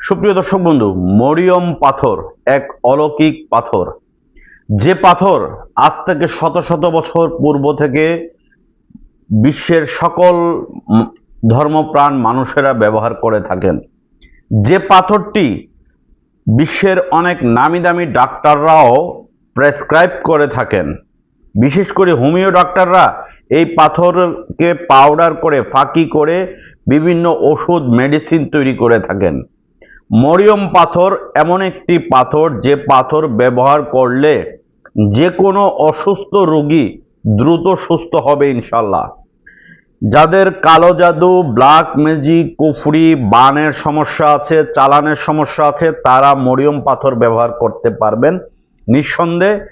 সুপ্রিয় দর্শক বন্ধু, মরিয়ম পাথর এক অলৌকিক পাথর। যে পাথর আজ থেকে শত শত বছর পূর্ব থেকে বিশ্বের সকল ধর্মপ্রাণ মানুষেরা ব্যবহার করে থাকেন। যে পাথরটি বিশ্বের অনেক নামি দামি ডাক্তাররাও প্রেসক্রাইব করে থাকেন। বিশেষ করে হোমিও ডাক্তাররা এই পাথরকে পাউডার করে, ফাঁকি করে বিভিন্ন ওষুধ, মেডিসিন তৈরি করে থাকেন। মরিয়ম পাথর এমন একটি পাথর যে পাথর ব্যবহার করলে যে কোনো অসুস্থ রোগী দ্রুত সুস্থ হবে ইনশাল্লাহ যাদের কালো জাদু, ব্ল্যাক ম্যাজিক, কুফরি, বানের সমস্যা আছে, চালানের সমস্যা আছে, তারা মরিয়ম পাথর ব্যবহার করতে পারবেন। নিঃসন্দেহে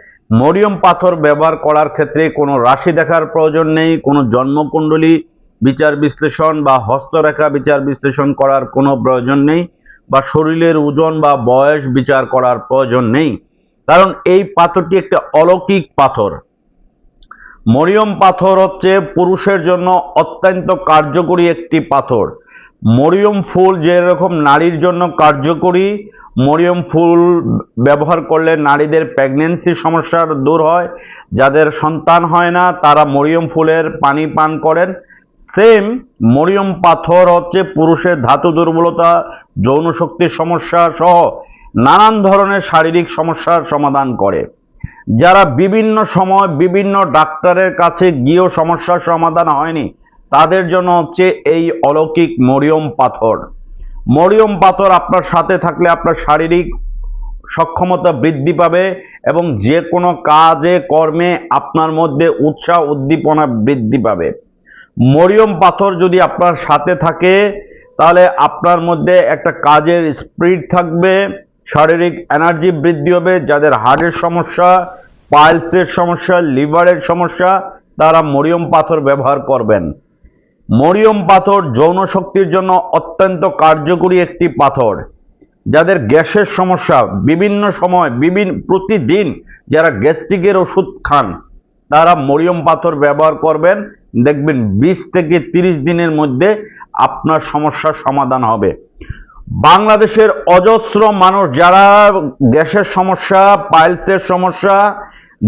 মরিয়ম পাথর ব্যবহার করার ক্ষেত্রে কোনো রাশি দেখার প্রয়োজন নেই, কোনো জন্মকুণ্ডলী বিচার বিশ্লেষণ বা হস্তরেখা বিচার বিশ্লেষণ করার কোনো প্রয়োজন নেই। বা শরীরের ওজন বা বয়স বিচার করার প্রয়োজন নেই। কারণ এই পাথরটি একটা অলৌকিক পাথর। মরিয়ম পাথর হচ্ছে পুরুষের জন্য অত্যন্ত কার্যকরী একটি পাথর। মরিয়ম ফুল যেরকম নারীর জন্য কার্যকরী, মরিয়ম ফুল ব্যবহার করলে নারীদের প্রেগনেন্সি সমস্যার দূর হয়, যাদের সন্তান হয় না, তারা মরিয়ম ফুলের পানি পান করেন। সেম মরিয়ম পাথর হচ্ছে পুরুষের ধাতু দুর্বলতা যৌন শক্তির সমস্যা সহ নানান ধরনের শারীরিক সমস্যার সমাধান করে। যারা বিভিন্ন সময় বিভিন্ন ডাক্তারের কাছে গিয়েও সমস্যার সমাধান হয়নি, তাদের জন্য হচ্ছে এই অলৌকিক মরিয়ম পাথর। মরিয়ম পাথর আপনার সাথে থাকলে আপনার শারীরিক সক্ষমতা বৃদ্ধি পাবে এবং যে কোনো কাজে, কর্মে আপনার মধ্যে উৎসাহ, উদ্দীপনা বৃদ্ধি পাবে। মরিয়ম পাথর যদি আপনার সাথে থাকে তাহলে আপনার মধ্যে একটা কাজের স্পিড থাকবে, শারীরিক এনার্জি বৃদ্ধি হবে, যাদের হার্টের সমস্যা, পাইলসের সমস্যা, লিভারের সমস্যা, তারা মরিয়ম পাথর ব্যবহার করবেন। মরিয়ম পাথর যৌন শক্তির জন্য অত্যন্ত কার্যকরী একটি পাথর। যাদের গ্যাসের সমস্যা, বিভিন্ন সময়, বিভিন্ন, প্রতিদিন যারা গ্যাস্ট্রিকের ওষুধ খান, তারা মরিয়ম পাথর ব্যবহার করবেন। দেখবেন বিশ থেকে তিরিশ দিনের মধ্যে আপনার সমস্যার সমাধান হবে। বাংলাদেশের অজস্র মানুষ যারা গ্যাসের সমস্যা, পাইলসের সমস্যা,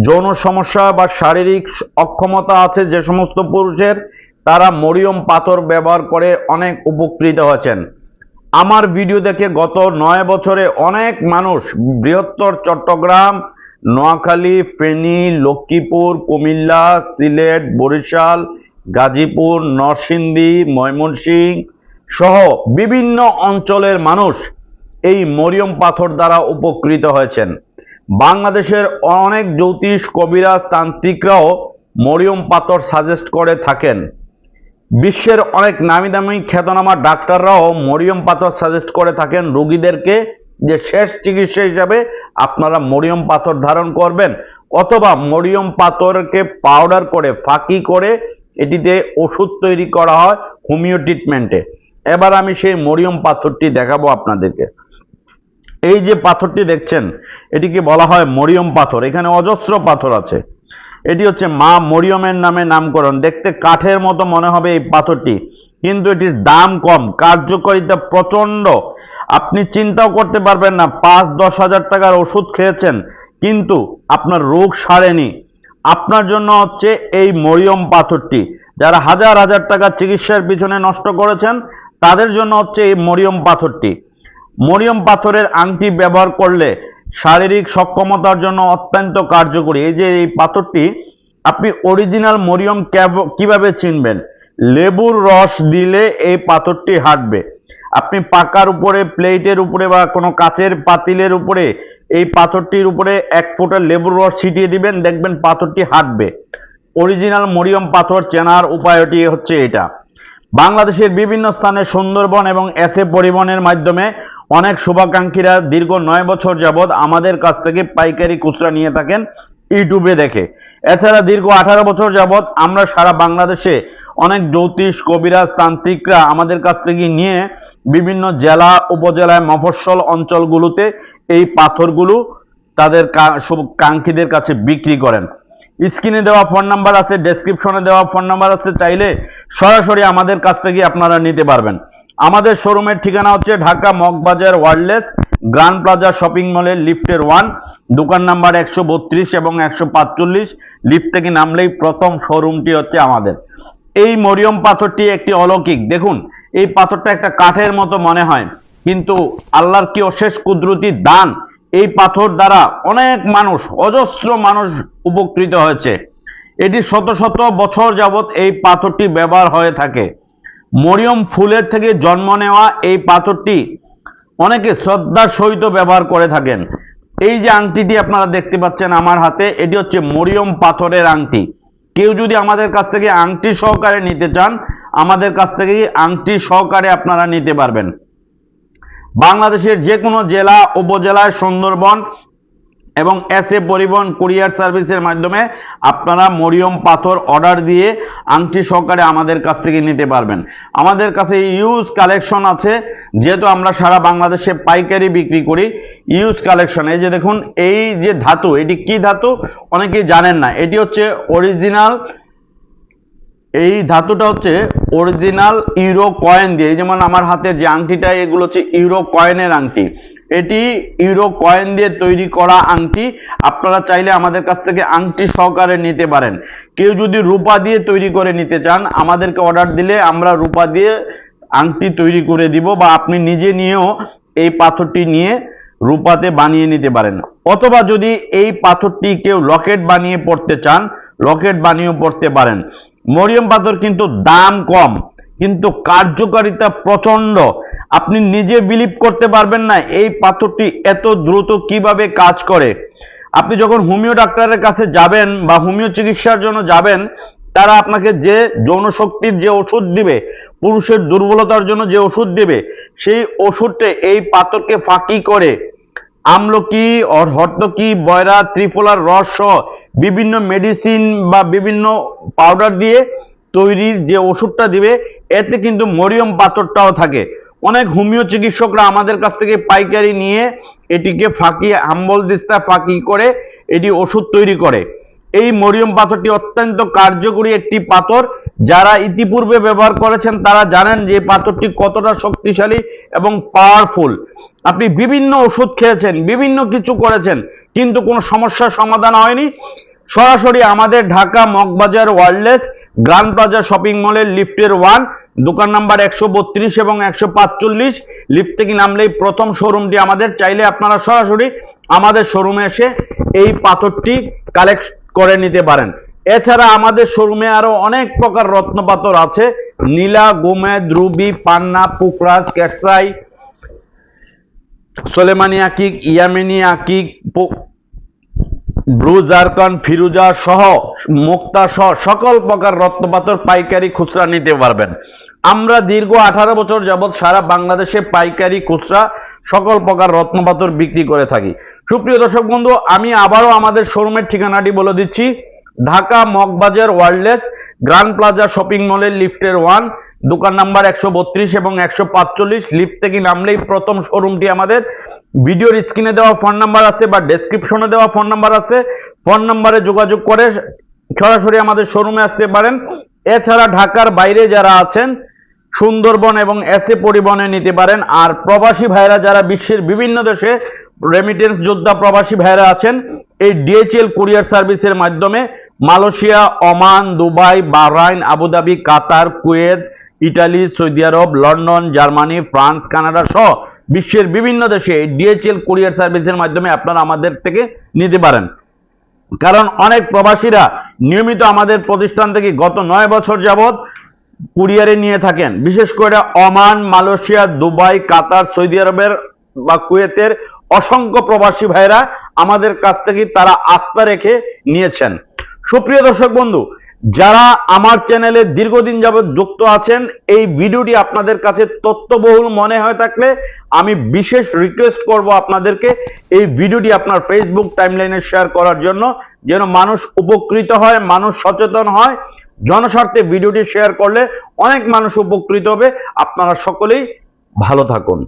যৌন সমস্যা বা শারীরিক অক্ষমতা আছে যে সমস্ত পুরুষের, তারা মরিয়ম পাথর ব্যবহার করে অনেক উপকৃত হয়েছেন আমার ভিডিও দেখে গত নয় বছরে অনেক মানুষ বৃহত্তর চট্টগ্রাম, নোয়াখালী, ফেনী, লক্ষ্মীপুর, কুমিল্লা, সিলেট, বরিশাল গাজীপুর, নরসিংদী, ময়মনসিংহ সহ বিভিন্ন অঞ্চলের মানুষ এই মরিয়ম পাথর দ্বারা উপকৃত হয়েছেন। বাংলাদেশের অনেক জ্যোতিষ কবিরাজ তান্ত্রিকরাও মরিয়ম পাথর সাজেস্ট করে থাকেন। বিশ্বের অনেক নামি দামি খ্যাতনামা ডাক্তাররাও মরিয়ম পাথর সাজেস্ট করে থাকেন রোগীদেরকে যে শেষ চিকিৎসা হিসাবে আপনারা মরিয়ম পাথর ধারণ করবেন অথবা মরিয়ম পাথরকে পাউডার করে, ফাঁকি করে এটিতে ওষুধ তৈরি করা হয় হোমিও ট্রিটমেন্টে। এবার আমি সেই মরিয়ম পাথরটি দেখাবো আপনাদেরকে। এই যে পাথরটি দেখছেন, এটিকে বলা হয় মরিয়ম পাথর। এখানে অজস্র পাথর আছে। এটি হচ্ছে মা মরিয়মের নামে নামকরণ। দেখতে কাঠের মতো মনে হবে এই পাথরটি, কিন্তু এটির দাম কম। কার্যকারিতা প্রচণ্ড আপনি চিন্তাও করতে পারবেন না, পাঁচ দশ হাজার টাকার ওষুধ খেয়েছেন, কিন্তু আপনার রোগ সারেনি। আপনার জন্য হচ্ছে এই মরিয়ম পাথরটি। যারা হাজার হাজার টাকা চিকিৎসার পিছনে নষ্ট করেছেন, তাদের জন্য হচ্ছে এই মরিয়ম পাথরটি। মরিয়ম পাথরের আংটি ব্যবহার করলে শারীরিক সক্ষমতার জন্য অত্যন্ত কার্যকরী। এই যে এই পাথরটি, আপনি অরিজিনাল মরিয়ম কীভাবে চিনবেন? লেবুর রস দিলে এই পাথরটি হাঁটবে। আপনি পাকার উপরে প্লেটের উপরে বা কোনো কাচের পাতিলের উপরে এই পাথরটির উপরে এক ফোঁটা লেবুর রস ছিটিয়ে দিবেন, দেখবেন পাথরটি হাঁটবে। অরিজিনাল মরিয়ম পাথর চেনার উপায়টি হচ্ছে এটা। বাংলাদেশের বিভিন্ন স্থানে সুন্দরবন এবং এসে পরিবহনের মাধ্যমে অনেক শুভাকাঙ্ক্ষীরা দীর্ঘ নয় বছর যাবৎ আমাদের কাছ থেকে পাইকারি খুচরা নিয়ে থাকেন ইউটিউবে দেখে। এছাড়া দীর্ঘ আঠারো বছর যাবৎ আমরা সারা বাংলাদেশে অনেক জ্যোতিষ, কবিরাজ, তান্ত্রিকরা আমাদের কাছ থেকে নিয়ে বিভিন্ন জেলা, উপজেলায় মফস্বল অঞ্চলগুলোতে এই পাথরগুলো তাদের কাঙ্ক্ষীদের কাছে বিক্রি করেন। স্ক্রিনে দেওয়া ফোন নাম্বার আছে ডেসক্রিপশনে দেওয়া ফোন নাম্বার আছে, চাইলে সরাসরি আমাদের কাছ থেকে আপনারা নিতে পারবেন। আমাদের শোরুমের ঠিকানা হচ্ছে Dhaka Moghbazar wireless grand plaza shopping মলের লিফটের ওয়ান, দোকান নাম্বার একশো বত্রিশ এবং একশো পাঁচচল্লিশ। লিফট থেকে নামলেই প্রথম শোরুমটি হচ্ছে আমাদের। এই মরিয়ম পাথরটি একটি অলৌকিক। দেখুন, এই পাথরটা একটা কাঠের মতো মনে হয়। কিন্তু আল্লাহর কি অশেষ কুদরতি দান? এই পাথর দ্বারা অনেক মানুষ, অজস্র মানুষ উপকৃত হয়েছে। এটি শত শত বছর যাবৎ এই পাথরটি ব্যবহার হয়ে থাকে। মরিয়ম ফুলের থেকে জন্ম নেওয়া এই পাথরটি অনেকে শ্রদ্ধার সহিত ব্যবহার করে থাকেন। এই যে আংটিটি আপনারা দেখতে পাচ্ছেন আমার হাতে, এটি হচ্ছে মরিয়ম পাথরের আংটি। কেউ যদি আমাদের কাছ থেকে আংটি সহকারে নিতে চান, আমাদের কাছ থেকে আংটি সহকারে আপনারা নিতে পারবেন। বাংলাদেশের যে কোনো জেলা, উপজেলায় সুন্দরবন এবং এস এ পরিবহন কুরিয়ার সার্ভিসের মাধ্যমে আপনারা মরিয়ম পাথর অর্ডার দিয়ে আংটি সহকারে আমাদের কাছ থেকে নিতে পারবেন। আমাদের কাছে ইউজ কালেকশন আছে, যেহেতু আমরা সারা বাংলাদেশে পাইকারি বিক্রি করি ইউজ কালেকশন। এই যে দেখুন, এই যে ধাতু, এটি কি ধাতু? অনেকেই জানেন না। এটি হচ্ছে অরিজিনাল এই ধাতুটা হচ্ছে অরিজিনাল ইউরো কয়েন দিয়ে যেমন আমার হাতের যে আংটিটা, এগুলো হচ্ছে ইউরো কয়েনের আংটি। এটি ইউরো কয়েন দিয়ে তৈরি করা আংটি, আপনারা চাইলে আমাদের কাছ থেকে আংটি সহকারে নিতে পারেন। কেউ যদি রূপা দিয়ে তৈরি করে নিতে চান, আমাদেরকে অর্ডার দিলে আমরা রূপা দিয়ে আংটি তৈরি করে দিব বা আপনি নিজে নিয়েও এই পাথরটি নিয়ে রূপাতে বানিয়ে নিতে পারেন। অথবা যদি এই পাথরটি কেউ লকেট বানিয়ে পড়তে চান, লকেট বানিয়েও পড়তে পারেন। মরিয়ম পাথর কিন্তু দাম কম, কিন্তু কার্যকারিতা প্রচণ্ড আপনি নিজে বিলিভ করতে পারবেন না এই পাথরটি এত দ্রুত কীভাবে কাজ করে। আপনি যখন হোমিও ডাক্তারের কাছে যাবেন বা হোমিও চিকিৎসার জন্য যাবেন, তারা আপনাকে যে যৌনশক্তির যে ওষুধ দিবে, পুরুষের দুর্বলতার জন্য যে ওষুধ দিবে, সেই ওষুধটা এই পাথরকে ফাঁকি করে। আমলকি অর হর্তকি বয়রা, ত্রিফলার রস সহ বিভিন্ন মেডিসিন বা বিভিন্ন পাউডার দিয়ে তৈরির যে ওষুধটা দিবে, এতে কিন্তু মরিয়ম পাথরটাও থাকে। অনেক হোমিও চিকিৎসকরা আমাদের কাছ থেকে পাইকারি নিয়ে এটিকে ফাঁকি হাম্বল দিস্তা ফাঁকি করে এটি ওষুধ তৈরি করে। এই মরিয়ম পাথরটি অত্যন্ত কার্যকরী একটি পাথর। যারা ইতিপূর্বে ব্যবহার করেছেন, তারা জানেন যে পাথরটি কতটা শক্তিশালী এবং পাওয়ারফুল আপনি বিভিন্ন ওষুধ খেয়েছেন, বিভিন্ন কিছু করেছেন, কিন্তু কোনো সমস্যার সমাধান হয়নি। সরাসরি আমাদের Dhaka Moghbazar wireless grand plaza shopping মলের লিফটের ওয়ান, দোকান নাম্বার একশো বত্রিশ এবং একশো পাঁচচল্লিশ। লিফট থেকে নামলেই প্রথম শোরুমটি আমাদের, চাইলে আপনারা সরাসরি আমাদের শোরুমে এসে এই পাথরটি কালেক্ট করে নিতে পারেন। এছাড়া আমাদের শোরুমে আরও অনেক প্রকার রত্ন পাথর আছে। নীলা গোমেদ রুবি, পান্না, পুকরাজ ক্যাটসাই সোলেমানি আকিক, ইয়ামিনী আকিক ব্লু জারকান ফিরুজা সহ মুক্তা সহ সকল প্রকার রত্নপাথর পাইকারি খুচরা নিতে পারবেন। আমরা দীর্ঘ আঠারো বছর যাবৎ সারা বাংলাদেশে পাইকারি খুচরা সকল প্রকার রত্নপাথর বিক্রি করে থাকি। সুপ্রিয় দর্শক বন্ধু, আমি আবারও আমাদের শোরুমের ঠিকানাটি বলে দিচ্ছি। Dhaka Moghbazar wireless grand plaza shopping মলের লিফটের ওয়ান, দোকান নাম্বার একশো বত্রিশ এবং একশো লিফট থেকে নামলেই প্রথম শোরুমটি আমাদের। ভিডিওর স্ক্রিনে দেওয়া ফোন নাম্বার আছে বা ডেসক্রিপশনে দেওয়া ফোন নাম্বার আছে। ফোন নাম্বারে যোগাযোগ করে সরাসরি আমাদের শোরুমে আসতে পারেন। এছাড়া ঢাকার বাইরে যারা আছেন, সুন্দরবন এবং এসএ পরিবহনে নিতে পারেন। আর প্রবাসী ভাইরা যারা বিশ্বের বিভিন্ন দেশে রেমিটেন্স যোদ্ধা প্রবাসী ভাইরা আছেন, এই ডিএচএল কুরিয়ার সার্ভিসের মাধ্যমে Malaysia, Oman, Dubai, Bahrain, Abu Dhabi, Qatar, Kuwait, Italy, Saudi আরব, লন্ডন, জার্মানি, ফ্রান্স, কানাডা সহ বিশ্বের বিভিন্ন দেশে ডিএচএল কুরিয়ার সার্ভিসের মাধ্যমে আপনারা আমাদের থেকে নিতে পারেন। কারণ অনেক প্রবাসীরা নিয়মিত আমাদের প্রতিষ্ঠান থেকে গত নয় বছর যাবৎ কুরিয়ারে নিয়ে থাকেন। বিশেষ করে Oman, Malaysia, Dubai, Qatar, Saudi আরবের বা কুয়েতের অসংখ্য প্রবাসী ভাইরা আমাদের কাছ থেকে তারা আস্থা রেখে নিয়েছেন। সুপ্রিয় দর্শক বন্ধু যারা আমার চ্যানেলে দীর্ঘদিন যাবৎ যুক্ত আছেন, এই ভিডিওটি আপনাদের কাছে তথ্যবহুল মনে হয়ে থাকলে আমি বিশেষ রিকোয়েস্ট করব আপনাদেরকে এই ভিডিওটি আপনার ফেসবুক টাইমলাইনে শেয়ার করার জন্য, যেন মানুষ উপকৃত হয়, মানুষ সচেতন হয়। জনস্বার্থে ভিডিওটি শেয়ার করলে অনেক মানুষ উপকৃত হবে। আপনারা সকলেই ভালো থাকুন।